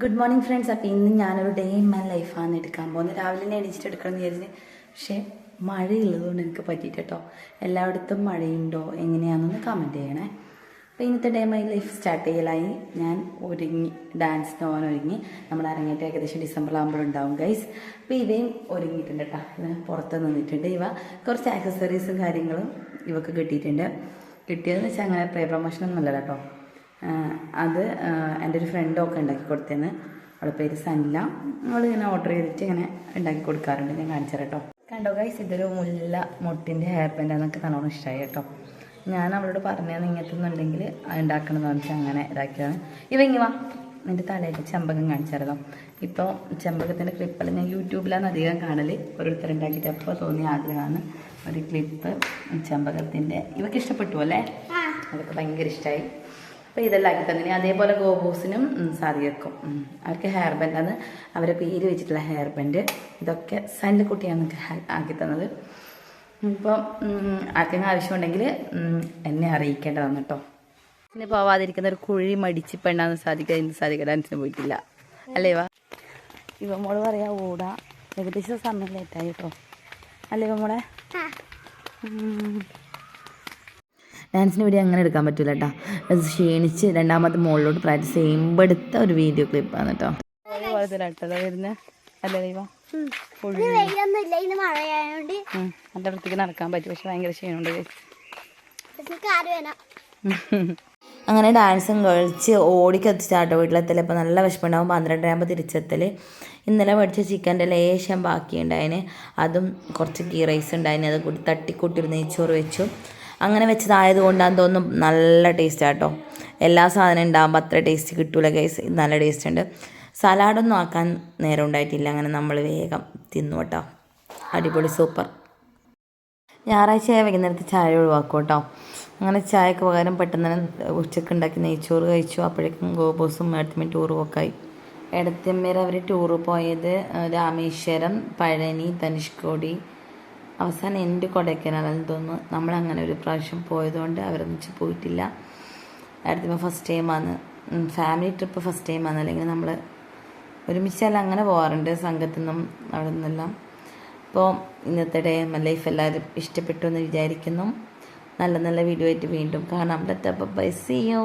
Good morning friends അപ്പോൾ ഇന്ന് ഞാനൊരു ഡേ ഇൻ മൈ ലൈഫാണ് എടുക്കാൻ പോകുന്നത്. രാവിലെ തന്നെ എണീച്ചിട്ട് എടുക്കണം എന്ന് വിചാരിച്ച്. പക്ഷേ മഴയുള്ളതുകൊണ്ട് എനിക്ക് പറ്റിയിട്ട് കേട്ടോ എല്ലായിടത്തും മഴയുണ്ടോ? എങ്ങനെയാണെന്നൊന്ന് കമന്റ് ചെയ്യണേ. അപ്പോൾ ഇന്നത്തെ ഡേ മൈ ലൈഫ് സ്റ്റാർട്ട് ചെയ്യലായി. ഞാൻ ഒരുങ്ങി ഡാൻസിന് പോകാൻ ഒരുങ്ങി. നമ്മൾ അരങ്ങേറ്റം ഏകദേശം ഡിസംബർ ആകുമ്പോഴുണ്ടാവും ഗൈസ് അപ്പോൾ ഇവയും ഒരുങ്ങിയിട്ടുണ്ട് കേട്ടോ ഇവ പുറത്ത് നിന്നിട്ടുണ്ട്. ഇവ കുറച്ച് ആക്സസറീസും കാര്യങ്ങളും ഇവക്ക് കിട്ടിയിട്ടുണ്ട്. കിട്ടിയതെന്ന് വെച്ചാൽ അങ്ങനെ പ്രേ പ്രമോഷനൊന്നും അല്ല കേട്ടോ അത് എന്റെ ഒരു ഫ്രണ്ടൊക്കെ ഉണ്ടാക്കി കൊടുത്തേന്ന്. അവളുടെ പേര് സനില. അവളിങ്ങനെ ഓർഡർ ചെയ്തിട്ട് ഇങ്ങനെ ഉണ്ടാക്കി കൊടുക്കാറുണ്ട്. ഞാൻ കാണിച്ചു കേട്ടോ. കണ്ടോ ഗൈസ് ഇതൊരു മുല്ല മുട്ടിന്റെ ഹെയർ ബാൻഡ് എന്നൊക്കെ നല്ലോണം ഇഷ്ടമായി കേട്ടോ. ഞാൻ അവളോട് പറഞ്ഞത് ഇങ്ങനത്തൊന്നുണ്ടെങ്കിൽ ഉണ്ടാക്കണമെന്ന് വെച്ചാൽ അങ്ങനെ ഇതാക്കിയതാണ്. ഇവ ഇങ്ങി വാ. എന്റെ തലയിൽ ചെമ്പകം കാണിച്ചായിരുന്നു ഇപ്പോൾ ചെമ്പകത്തിന്റെ ക്ലിപ്പെല്ലാം ഞാൻ യൂട്യൂബിലാണ് അധികം കാണൽ ഓരോരുത്തർ ഉണ്ടാക്കിയിട്ട് അപ്പോൾ തോന്നിയ ആഗ്രഹമാണ്. ഒരു ക്ലിപ്പ് ചെമ്പകത്തിന്റെ. ഇവക്ക് ഇഷ്ടപ്പെട്ടു അല്ലേ? അതൊക്കെ ഭയങ്കര ഇഷ്ടമായി അപ്പോൾ ഇതെല്ലാം ആക്കി തന്നെ അതേപോലെ ഗോബൂസിനും സാധിക്കും അവർക്ക് ഹെയർ ബാൻഡാണ് അവരെ പേര് വെച്ചിട്ടുള്ള ഹെയർ ബാൻഡ് ഇതൊക്കെ സന്റെ കുട്ടിയാണ് ആക്കി തന്നത്. ഇപ്പം ആർക്കെങ്കിലും ആവശ്യമുണ്ടെങ്കിൽ ഉം, എന്നെ അറിയിക്കേണ്ടതാണ് കേട്ടോ പിന്നെ പോവാതിരിക്കുന്ന ഒരു കുഴി മടിച്ച് പെണ്ണാന്ന് സാധിക്കുക ഇന്ന് സാധിക്കുക ഡാൻസിന് പോയിട്ടില്ല. അല്ലേ വാ ഇവ മോൾ പറയാ ഓടാ ഏകദേശം സമയം ലേറ്റായി കേട്ടോ അല്ലേ ഇവമ്മോടെ. ഡാൻസിന് വീഡിയോ അങ്ങനെ എടുക്കാൻ പറ്റില്ല കേട്ടോ അത് ക്ഷീണിച്ച് രണ്ടാമത്തെ മുകളിലോട്ട് പ്രാക്ടീസ് ചെയ്യുമ്പോൾ എടുത്ത ഒരു വീഡിയോ ക്ലിപ്പ് ആണ് കേട്ടോ വൃത്തിക്ക് നടക്കാൻ പറ്റും. പക്ഷെ ഭയങ്കര ക്ഷീണമുണ്ട് അങ്ങനെ ഡാൻസും കഴിച്ച് ഓടിക്കത്തിച്ചാട്ടോ വീട്ടിലെത്തൽ. ഇപ്പോൾ നല്ല വിശപ്പുണ്ടാവും പന്ത്രണ്ടരാകുമ്പോൾ തിരിച്ചെത്തൽ ഇന്നലെ മേടിച്ച ചിക്കന്റെ ലേശം ബാക്കിയുണ്ടായിന്. അതും കുറച്ച് ഗീ റൈസ് ഉണ്ടായിന്. അത് കൂടി തട്ടിക്കൂട്ടി നെയ്ച്ചോറ് വെച്ചു. അങ്ങനെ വെച്ചതായത് കൊണ്ടാന്ന് തോന്നുന്നു നല്ല ടേസ്റ്റ് കേട്ടോ എല്ലാ സാധനം ഉണ്ടാകുമ്പോൾ അത്ര ടേസ്റ്റ് കിട്ടൂല ഗൈസ് നല്ല ടേസ്റ്റ് ഉണ്ട്. സലാഡൊന്നും ആക്കാൻ നേരം ഉണ്ടായിട്ടില്ല. അങ്ങനെ നമ്മൾ വേഗം തിന്നു കേട്ടോ. അടിപൊളി സൂപ്പർ ഞായറാഴ്ച വൈകുന്നേരത്ത് ചായ ഒഴിവാക്കും കേട്ടോ. അങ്ങനെ ചായക്ക് പകരം പെട്ടെന്ന് തന്നെ ഉച്ചയ്ക്ക് ഉണ്ടാക്കി നെയ്ച്ചോറ് കഴിച്ചു. അപ്പോഴേക്കും ഗോബോസും ടൂറും ഒക്കെ ആയി എടത്തിയമ്മേർ അവർ ടൂറ് പോയത് രാമേശ്വരം പഴനി ധനുഷ്കോടി അവസാനം എന്റെ കൊടൈക്കനാലെന്ന് തോന്നുന്നു. നമ്മളങ്ങനെ ഒരു പ്രാവശ്യം പോയതുകൊണ്ട് അവരൊന്നിച്ച് പോയിട്ടില്ല. അടുത്തമ്മ ഫസ്റ്റ് ടൈമാണ് ഫാമിലി ട്രിപ്പ് ഫസ്റ്റ് ടൈമാണ് അല്ലെങ്കിൽ നമ്മൾ ഒരുമിച്ചല്ല അങ്ങനെ പോകാറുണ്ട് സംഘത്തിൽ നിന്നും അവിടെ നിന്നെല്ലാം അപ്പോൾ ഇന്നത്തെ ഡേ ലൈഫ് എല്ലാവരും ഇഷ്ടപ്പെട്ടു എന്ന് വിചാരിക്കുന്നു. നല്ല നല്ല വീഡിയോ ആയിട്ട് വീണ്ടും കാണാം. ബൈ സിയോ